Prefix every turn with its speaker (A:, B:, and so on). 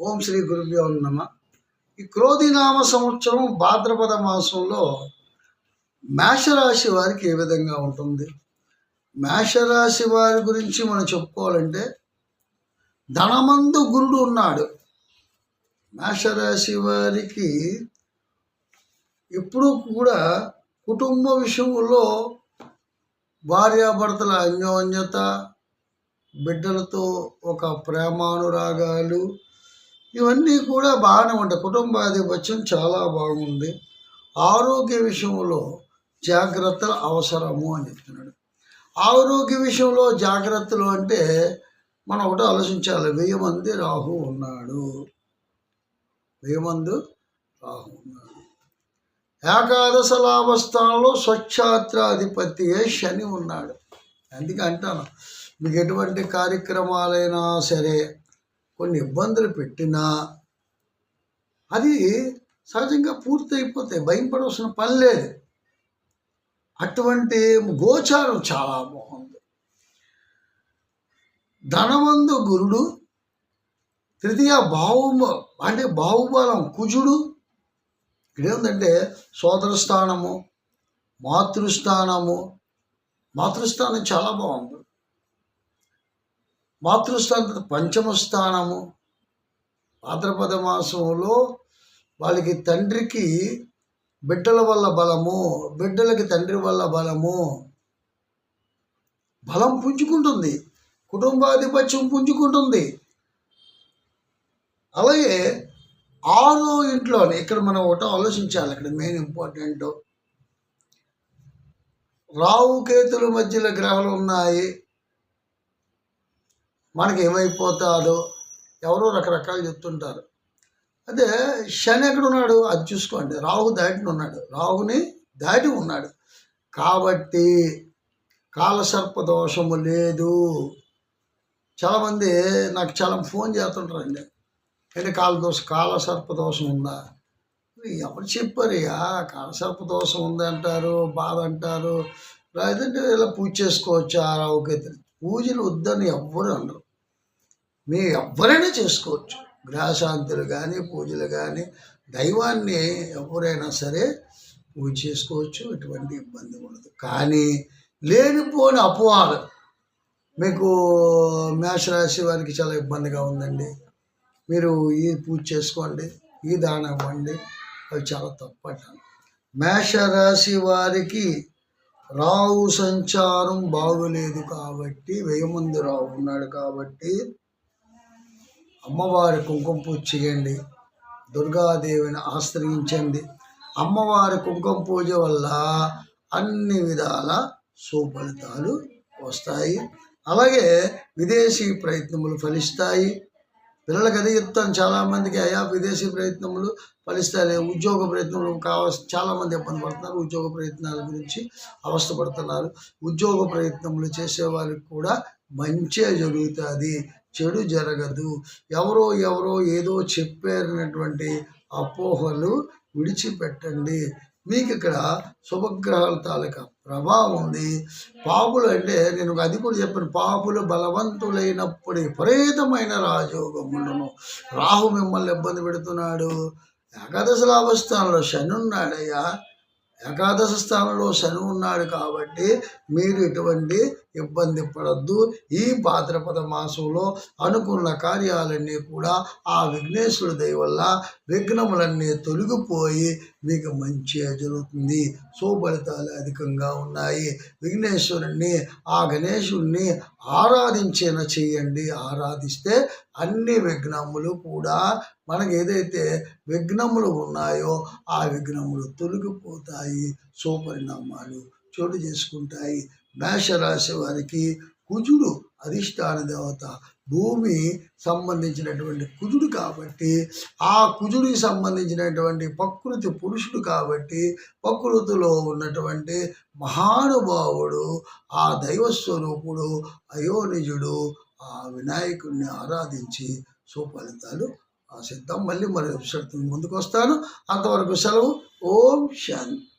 A: ఓం శ్రీ గురుభ్యో నమ. ఈ క్రోధినామ సంవత్సరం భాద్రపద మాసంలో మేషరాశి వారికి ఏ విధంగా ఉంటుంది? మేషరాశి వారి గురించి మనం చెప్పుకోవాలంటే ధనమందు గురుడు ఉన్నాడు. మేషరాశి వారికి ఎప్పుడూ కూడా కుటుంబ విషయంలో భార్యాభర్తల అన్యోన్యత బిడ్డలతో ఒక ప్రేమానురాగాలు ఇవన్నీ కూడా బాగానే ఉంటాయి. కుటుంబాధిపత్యం చాలా బాగుంది. ఆరోగ్య విషయంలో జాగ్రత్తలు అవసరము అని చెప్తున్నాడు. ఆరోగ్య విషయంలో జాగ్రత్తలు అంటే మనం ఒకటి ఆలోచించాలి. వెయ్యి మంది రాహు ఉన్నాడు. వెయ్యి మంది రాహు ఉన్నాడు. ఏకాదశ లాభస్థానంలో స్వచ్ఛాత్రాధిపతి శని ఉన్నాడు. అందుకే అంటాను మీకు ఎటువంటి కార్యక్రమాలైనా సరే కొన్ని ఇబ్బందులు పెట్టినా అది సహజంగా పూర్తయిపోతాయి భయపడవలసిన పని లేదు. అటువంటి గోచారం చాలా బాగుంది. ధనవందు గురుడు తృతీయ బాహు అంటే బాహుబలం కుజుడు ఇక్కడేందంటే సోదర స్థానము మాతృస్థానము. మాతృస్థానం చాలా బాగుంది. మాతృస్థానం పంచమ స్థానము భాద్రపద మాసంలో వాళ్ళకి తండ్రికి బిడ్డల వల్ల బలము బిడ్డలకి తండ్రి వల్ల బలము. బలం పుంజుకుంటుంది. కుటుంబాధిపత్యం పుంజుకుంటుంది. అలాగే ఆరో ఇంట్లోనే ఇక్కడ మనం ఒకటి ఆలోచించాలి ఇక్కడ మెయిన్ ఇంపార్టెంట్ రావు కేతుల మధ్యలో గ్రహాలు ఉన్నాయి. మనకి ఏమైపోతాదో ఎవరో రకరకాలు చెప్తుంటారు. అదే శని ఎక్కడ ఉన్నాడు? అది చూసుకోండి. రాహు దాటిని ఉన్నాడు. రాహుని దాటి ఉన్నాడు. కాబట్టి కాలసర్ప దోషము లేదు. చాలామంది నాకు చాలా ఫోన్ చేస్తుంటారండి. అంటే కాల దోష కాలసర్ప దోషం ఉందా ఎవరు చెప్పారయ్యా కాలసర్ప దోషం ఉంది అంటారు బాధ అంటారు. లేదంటే ఇలా పూజ చేసుకోవచ్చు? ఆ పూజలు వద్దని ఎవ్వరు అనరు. మీరు ఎవరైనా చేసుకోవచ్చు. గ్రహశాంతులు కానీ పూజలు కానీ దైవాన్ని ఎవరైనా సరే పూజ చేసుకోవచ్చు ఎటువంటి ఇబ్బంది ఉండదు. కానీ లేనిపోని అపవాలు మీకు మేషరాశి వారికి చాలా ఇబ్బందిగా ఉందండి. మీరు ఈ పూజ చేసుకోండి ఈ దానం ఇవ్వండి. అవి చాలా తప్పట మేషరాశి వారికి రావు సంచారం బాగులేదు కాబట్టి వేయముందు రావు ఉన్నాడు కాబట్టి అమ్మవారి కుంకుమ పూజ చేయండి దుర్గాదేవిని ఆశ్రయించండి. అమ్మవారి కుంకుమ పూజ వల్ల అన్ని విధాల సుఫలితాలు వస్తాయి. అలాగే విదేశీ ప్రయత్నములు ఫలిస్తాయి. పిల్లలకి అదే చెప్తాను. చాలామందికి అయా విదేశీ ప్రయత్నములు ఫలిస్తాయి ఉద్యోగ ప్రయత్నములు కావాల్సి చాలామంది ఇబ్బంది పడుతున్నారు. ఉద్యోగ ప్రయత్నాల గురించి అవస్థపడుతున్నారు. ఉద్యోగ ప్రయత్నములు చేసే వారికి కూడా మంచే జరుగుతుంది. చెడు జరగదు. ఎవరో ఎవరో ఏదో చెప్పారనేటువంటి అపోహలు విడిచిపెట్టండి. మీకు ఇక్కడ శుభగ్రహాల తాలూకా ప్రభావం ఉంది. పాపులు అంటే నేను అది కూడా చెప్పాను పాపులు బలవంతులైనప్పుడు విపరీతమైన రాజయోగములను రాహు మిమ్మల్ని ఇబ్బంది పెడుతున్నాడు. ఏకాదశ లాభస్థానంలో శని ఉన్నాడయ్యా. ఏకాదశ స్థానంలో శని ఉన్నాడు కాబట్టి మీరు ఇటువంటి ఇబ్బంది పడద్దు. ఈ భాద్రపద మాసంలో అనుకున్న కార్యాలన్నీ కూడా ఆ విఘ్నేశ్వరుడి దయ వల్ల విఘ్నములన్నీ తొలగిపోయి మీకు మంచిగా జరుగుతుంది. సుఫలితాలు అధికంగా ఉన్నాయి. విఘ్నేశ్వరుణ్ణి ఆ గణేశుణ్ణి ఆరాధించేన చేయండి. ఆరాధిస్తే అన్ని విఘ్నములు కూడా మనకి ఏదైతే విఘ్నములు ఉన్నాయో ఆ విఘ్నములు తొలగిపోతాయి. సుపరిణామాలు చోటు చేసుకుంటాయి. మేషరాశి వారికి కుజుడు అధిష్టాన దేవత భూమి సంబంధించినటువంటి కుజుడు కాబట్టి ఆ కుజుడికి సంబంధించినటువంటి ప్రకృతి పురుషుడు కాబట్టి ప్రకృతిలో ఉన్నటువంటి మహానుభావుడు ఆ దైవస్వరూపుడు అయోనిజుడు ఆ వినాయకుడిని ఆరాధించి సుఫలితాలు సిద్ధం. మళ్ళీ మరి ముందుకు వస్తాను అంతవరకు సెలవు. ఓం శాంతి.